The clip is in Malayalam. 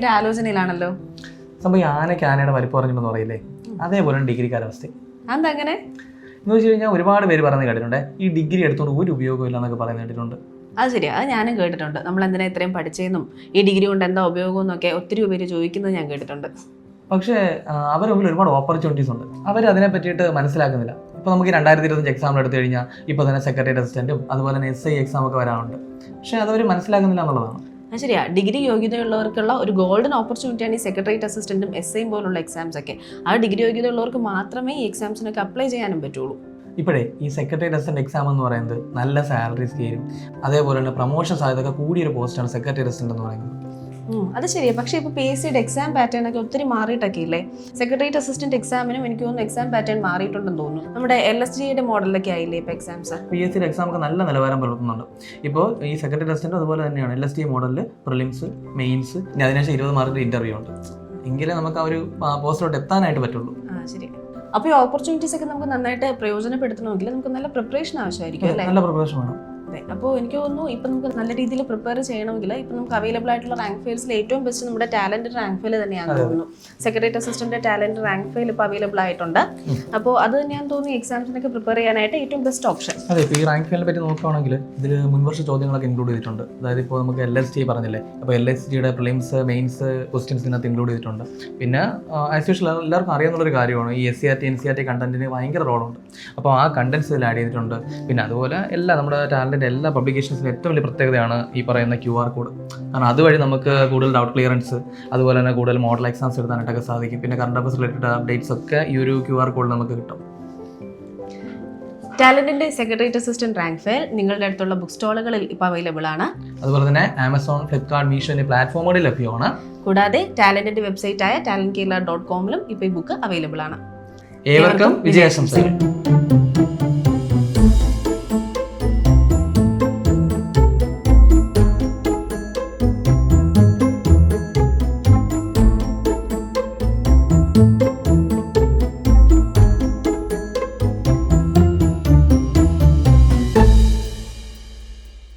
ഭയങ്കര ആലോചനയിലാണല്ലോ. സംഭവം ആനയ്ക്ക് ആനയുടെ വലിപ്പം പറഞ്ഞിട്ടെന്ന് പറയില്ലേ? അതേപോലെ ഡിഗ്രി കാലാവസ്ഥ. അതെങ്ങനെ? എന്ന് വെച്ച് കഴിഞ്ഞാൽ ഒരുപാട് പേര് പറയുന്നത് കേട്ടിട്ടുണ്ട്. ഈ ഡിഗ്രി എടുത്തുകൊണ്ട് ഒരു ഉപയോഗമില്ല എന്നൊക്കെ പറയുന്നത് കേട്ടിട്ടുണ്ട്. അത് ശരിയാ അത് ഞാനും കേട്ടിട്ടുണ്ട്. നമ്മൾ എന്തിനാ ഇത്രയും പഠിച്ചതെന്നും ഈ ഡിഗ്രി കൊണ്ട് എന്താ ഉപയോഗം എന്നൊക്കെ ഒത്തിരി പേര് ചോദിക്കുന്നത് ഞാൻ കേട്ടിട്ടുണ്ട്. പക്ഷേ അവരുടെ മുമ്പിൽ ഒരുപാട് ഓപ്പർച്യൂണിറ്റീസ് ഉണ്ട്. അവർ അതിനെ പറ്റിയിട്ട് മനസ്സിലാക്കുന്നില്ല. ഇപ്പോൾ നമുക്ക് രണ്ടായിരത്തി ഇരുപത്തഞ്ച് എക്സാം എടുത്തു കഴിഞ്ഞാൽ ഇപ്പോൾ തന്നെ സെക്രട്ടറി അസിസ്റ്റന്റും അതുപോലെ തന്നെ എസ് ഐ എക്സാം ഒക്കെ വരാറുണ്ട്. പക്ഷേ അതവർ മനസ്സിലാക്കുന്നില്ല എന്നുള്ളതാണ്. അത് ശരിയാ. ഡിഗ്രി യോഗ്യതയുള്ളവർക്കുള്ള ഒരു ഗോൾഡൻ ഓപ്പർച്യൂണിറ്റിയാണ് ഈ സെക്രട്ടേറിയറ്റ് അസിസ്റ്റന്റും എസ് ഐയും പോലുള്ള എക്സാംസ് ഒക്കെ. ആ ഡിഗ്രി യോഗ്യതയുള്ളവർക്ക് മാത്രമേ ഈ എക്സാംസിനൊക്കെ അപ്ലൈ ചെയ്യാനും പറ്റുള്ളൂ. ഇപ്പോഴേ ഈ സെക്രട്ടറി അസിസ്റ്റന്റ് എക്സാം എന്ന് പറയുന്നത് നല്ല സാലറി സ്കെയിലും അതേപോലെ തന്നെ പ്രൊമോഷൻ സാധ്യത കൂടിയൊരു പോസ്റ്റാണ് സെക്രട്ടറി അസിസ്റ്റന്റ് എന്ന് പറയുന്നത്. അത് ശരിയാ. പക്ഷേ ഇപ്പോൾ പി എസ് സിയുടെ എക്സാം പാറ്റേൺ ഒക്കെ ഒത്തിരി മാറിയിട്ടൊക്കെ ഇല്ലേ സെക്രട്ടേറിയറ്റ് അസിസ്റ്റന്റ് എക്സാമിനും എനിക്ക് തോന്നുന്നു എക്സാം പാറ്റേൺ മാറിയിട്ടുണ്ടെന്ന് തോന്നുന്നു. നമ്മുടെ എൽ എസ് ജിയുടെ മോഡലൊക്കെ ആയില്ലേ ഇപ്പോൾ എക്സാംസ് പി എസ് സിയുടെ എക്സാം ഒക്കെ നല്ല നിലവാരം പുലർത്തുന്നുണ്ട്. ഇപ്പോൾ ഈ സെക്രട്ടറി അസിസ്റ്റന്റ് അതുപോലെ തന്നെയാണ് എൽ എസ് ജി മോഡലിൽ പ്രിലിംസ് മെയിൻസ് അതിനുശേഷം ഇരുപത് മാർക്കിന്റെ ഇന്റർവ്യൂ ഉണ്ട്. എങ്കിലേ നമുക്ക് ആ ഒരു പോസ്റ്റിലോട്ട് എത്താനായിട്ട് പറ്റുള്ളൂ. ആ ശരി. അപ്പോൾ ഈ ഓപ്പർച്യൂണിറ്റീസ് ഒക്കെ നമുക്ക് നന്നായിട്ട് പ്രയോജനപ്പെടുത്തണമെങ്കിൽ നമുക്ക് നല്ല പ്രിപ്പറേഷൻ ആവശ്യമായിരിക്കും നല്ല പ്രിപ്പറേഷൻ വേണം. അതെ. അപ്പോൾ എനിക്ക് തോന്നുന്നു ഇപ്പം നമുക്ക് നല്ല രീതിയിൽ പ്രിപ്പയർ ചെയ്യണമെങ്കിൽ ഇപ്പം നമുക്ക് അവൈലബിൾ ആയിട്ടുള്ള റാങ്ക് ഫെയിൽസിൽ ഏറ്റവും ബെസ്റ്റ് നമ്മുടെ ടാലന്റ് റാങ്ക് ഫെയിൽ തന്നെയാണ് തോന്നുന്നു. Secretariat assistant talent rank file ഇപ്പോൾ അവൈലബിൾ ആയിട്ടുണ്ട്. അപ്പോൾ അത് ഞാൻ തോന്നുന്നു എക്സാംസിനൊക്കെ പ്രിപ്പയർ ചെയ്യാനായിട്ട് ഏറ്റവും ബെസ്റ്റ് ഓപ്ഷൻ അതെ ഇപ്പോൾ ഈ റാങ്ക് ഫെയിലിനെ പറ്റി നോക്കുകയാണെങ്കിൽ ഇതിൽ മുൻവർഷ ചോദ്യങ്ങളൊക്കെ ഇൻക്ലൂഡ് ചെയ്തിട്ടുണ്ട്. അതായത് ഇപ്പോൾ നമുക്ക് എൽ എസ് ടി പറഞ്ഞില്ലേ? അപ്പോൾ എൽ എസ് ജിയുടെ പ്രിലിംസ് മെയിൻസ് ക്വസ്റ്റ്യൻസ് ഇതിനകത്ത് ഇൻക്ലൂഡ് ചെയ്തിട്ടുണ്ട്. പിന്നെ ആസ് യൂഷ്വൽ എല്ലാവർക്കും അറിയാവുന്നൊരു കാര്യമാണ്. ഈ S C R T N C R T കണ്ടന്റിന് ഭയങ്കര റോളുണ്ട് അപ്പോൾ ആ കണ്ടന്റ്സ് ഇതിൽ ആഡ് ചെയ്തിട്ടുണ്ട്. പിന്നെ അതുപോലെ എല്ലാ നമ്മുടെ ടാലന്റിന്റെ എല്ലാ പബ്ലിക്കേഷൻസിന്റെ ഏറ്റവും വലിയ പ്രത്യേകതയാണ് ഈ പറയുന്ന ക്യു ആർ കോഡ് കാരണം അതുവഴി നമുക്ക് കൂടുതൽ ഡൗട്ട് ക്ലിയറൻസ് അതുപോലെ തന്നെ കൂടുതൽ മോഡൽ എക്സാംസ് എഴുതാനായിട്ടൊക്കെ സാധിക്കും. പിന്നെ കറണ്ട് അഫേഴ്സ് റിലേറ്റഡ് അപ്ഡേറ്റ്സ് ഒക്കെ ഈ ഒരു ക്യു ആർ കോഡിൽ നമുക്ക് കിട്ടും. ടാലന്റിന്റെ സെക്രട്ടേറിയറ്റ് അസിസ്റ്റന്റ് റാങ്ക് ഫെയർ നിങ്ങളുടെ അടുത്തുള്ള ബുക്ക് സ്റ്റോളുകളിൽ ഇപ്പോൾ അവൈലബിൾ ആണ്. അതുപോലെ തന്നെ ആമസോൺ ഫ്ലിപ്കാർട്ട് മീഷോ എന്നീ പ്ലാറ്റ്ഫോമുകളിൽ ലഭ്യമാണ്. കൂടാതെ ടാലന്റിന്റെ വെബ്സൈറ്റായ ടാലന്റ് കേരള ഡോട്ട് കോമിലും ഇപ്പോൾ ഈ ബുക്ക് അവൈലബിൾ ആണ്. ഏവർക്കും വിജയാശംസകൾ.